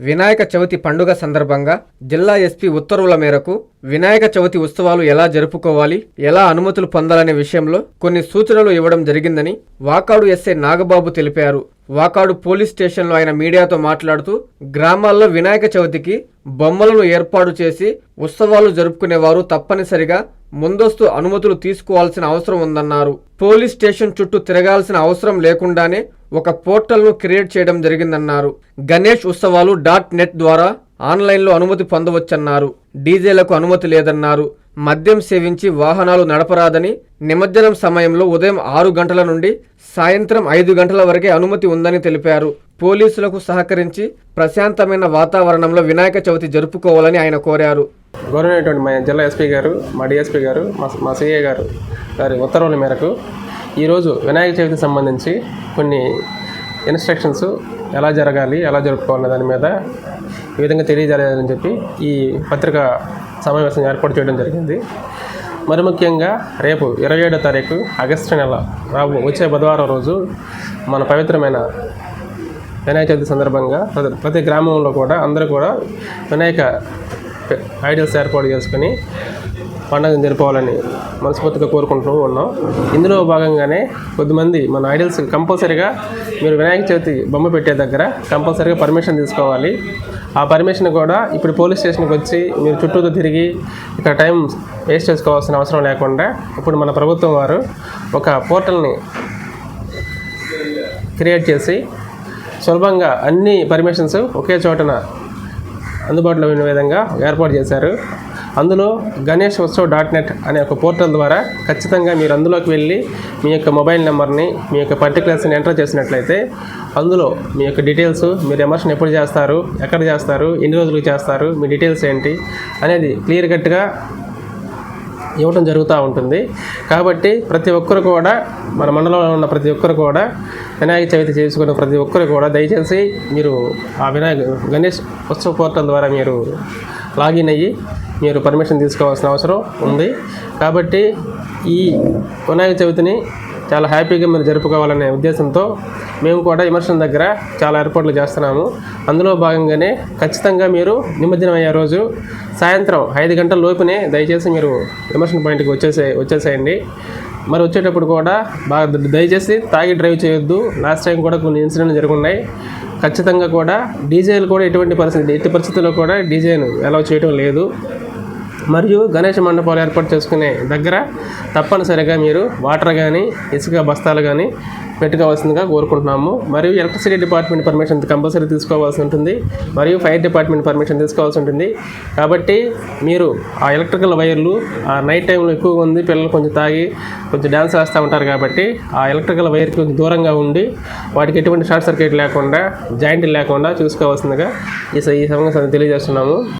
వినాయక చవితి పండుగ సందర్భంగా జిల్లా ఎస్పీ ఉత్తర్వుల మేరకు వినాయక చవితి ఉత్సవాలు ఎలా జరుపుకోవాలి ఎలా అనుమతులు పొందాలనే విషయంలో కొన్ని సూచనలు ఇవ్వడం జరిగిందని వాకాడు ఎస్ఐ నాగబాబు తెలిపారు. వాకాడు పోలీస్ స్టేషన్లో ఆయన మీడియాతో మాట్లాడుతూ గ్రామాల్లో వినాయక చవితికి బొమ్మలను ఏర్పాటు చేసి ఉత్సవాలు జరుపుకునేవారు తప్పనిసరిగా ముందస్తు అనుమతులు తీసుకోవాల్సిన అవసరం ఉందన్నారు. పోలీస్ స్టేషన్ చుట్టూ తిరగాల్సిన అవసరం లేకుండానే ఒక పోర్టల్ను క్రియేట్ చేయడం జరిగిందన్నారు. గణేష్ ఉత్సవాలు డాట్ నెట్ ద్వారా ఆన్లైన్లో అనుమతి పొందవచ్చన్నారు. డీజేలకు అనుమతి లేదన్నారు. మద్యం సేవించి వాహనాలు నడపరాదని నిమజ్జనం సమయంలో ఉదయం ఆరు గంటల నుండి సాయంత్రం ఐదు గంటల వరకే అనుమతి ఉందని తెలిపారు. పోలీసులకు సహకరించి ప్రశాంతమైన వాతావరణంలో వినాయక చవితి జరుపుకోవాలని ఆయన కోరారు. గౌరవమైనటువంటి మా జిల్లా ఎస్పీ గారు మా డిఎస్పీ గారు మా మా సిఏ గారు గారి ఉత్తర్వుల మేరకు ఈరోజు వినాయక చవితికి సంబంధించి కొన్ని ఇన్స్ట్రక్షన్స్ ఎలా జరగాలి ఎలా జరుపుకోవాలనే దాని మీద ఈ విధంగా తెలియజేయాలని చెప్పి ఈ పత్రికా సమావేశం ఏర్పాటు చేయడం జరిగింది. మరి ముఖ్యంగా రేపు ఇరవై ఏడో తారీఖు ఆగస్టు నెల రాబో వచ్చే బుధవారం రోజు మన పవిత్రమైన వినాయక చవితి సందర్భంగా ప్రతి ప్రతి గ్రామంలో కూడా అందరూ కూడా వినాయక ఐడియల్స్ ఏర్పాటు చేసుకుని పండుగను జరుపుకోవాలని మనస్ఫూర్తిగా కోరుకుంటూ ఉన్నాం. ఇందులో భాగంగానే కొద్దిమంది మన ఐడల్స్ కంపల్సరీగా మీరు వినాయక చవితి బొమ్మ పెట్టే దగ్గర కంపల్సరీగా పర్మిషన్ తీసుకోవాలి. ఆ పర్మిషన్ కూడా ఇప్పుడు పోలీస్ స్టేషన్కి వచ్చి మీరు చుట్టూతో తిరిగి ఇక్కడ టైం వేస్ట్ చేసుకోవాల్సిన అవసరం లేకుండా ఇప్పుడు మన ప్రభుత్వం వారు ఒక పోర్టల్ని క్రియేట్ చేసి సులభంగా అన్ని పర్మిషన్స్ ఒకే చోటన అందుబాటులో ఉన్న విధంగా ఏర్పాటు చేశారు. అందులో గణేష్ ఉత్సవ్ డాట్ నెట్ అనే ఒక పోర్టల్ ద్వారా ఖచ్చితంగా మీరు అందులోకి వెళ్ళి మీ యొక్క మొబైల్ నెంబర్ని మీ యొక్క పర్టికులర్స్ని ఎంటర్ చేసినట్లయితే అందులో మీ యొక్క డీటెయిల్స్ మీరు ఎమర్షన్ ఎప్పుడు చేస్తారు ఎక్కడ చేస్తారు ఎన్ని రోజులు చేస్తారు మీ డీటెయిల్స్ ఏంటి అనేది క్లియర్ కట్గా ఇవ్వడం జరుగుతూ ఉంటుంది. కాబట్టి ప్రతి ఒక్కరు కూడా మన మండలంలో ఉన్న ప్రతి ఒక్కరు కూడా వినాయక చవితి చేసుకున్న ప్రతి ఒక్కరు కూడా దయచేసి మీరు ఆ వినాయక గణేష్ ఉత్సవ పోర్టల్ ద్వారా మీరు లాగిన్ అయ్యి మీరు పర్మిషన్ తీసుకోవాల్సిన అవసరం ఉంది. కాబట్టి ఈ వినాయక చవితిని చాలా హ్యాపీగా మీరు జరుపుకోవాలనే ఉద్దేశంతో మేము కూడా విమర్శన దగ్గర చాలా ఏర్పాట్లు చేస్తున్నాము. అందులో భాగంగానే ఖచ్చితంగా మీరు నిమజ్జనం అయ్యే రోజు సాయంత్రం ఐదు గంటల లోపునే దయచేసి మీరు విమర్శన పాయింట్కి వచ్చేసే వచ్చేసేయండి. మరి వచ్చేటప్పుడు కూడా బాగా దయచేసి తాగి డ్రైవ్ చేయొద్దు. లాస్ట్ టైం కూడా కొన్ని ఇన్సిడెంట్లు జరుగున్నాయి. ఖచ్చితంగా కూడా డీజేలు కూడా ఎటువంటి పరిస్థితి ఎట్టి పరిస్థితుల్లో కూడా డీజేను అలౌ చేయడం లేదు. మరియు గణేష మండపాలు ఏర్పాటు చేసుకునే దగ్గర తప్పనిసరిగా మీరు వాటర్ కానీ ఇసుక బస్తాలు కానీ పెట్టుకోవాల్సిందిగా కోరుకుంటున్నాము. మరియు ఎలక్ట్రిసిటీ డిపార్ట్మెంట్ పర్మిషన్ కంపల్సరీ తీసుకోవాల్సి ఉంటుంది. మరియు ఫైర్ డిపార్ట్మెంట్ పర్మిషన్ తీసుకోవాల్సి ఉంటుంది. కాబట్టి మీరు ఆ ఎలక్ట్రికల్ వైర్లు ఆ నైట్ టైంలో ఎక్కువగా ఉంది పిల్లలు కొంచెం తాగి కొంచెం డ్యాన్స్ వేస్తూ ఉంటారు కాబట్టి ఆ ఎలక్ట్రికల్ వైర్కి కొంచెం దూరంగా ఉండి వాటికి ఎటువంటి షార్ట్ సర్క్యూట్ లేకుండా జాయింట్ లేకుండా చూసుకోవాల్సిందిగా ఈ స- ఈ సమస్య తెలియజేస్తున్నాము.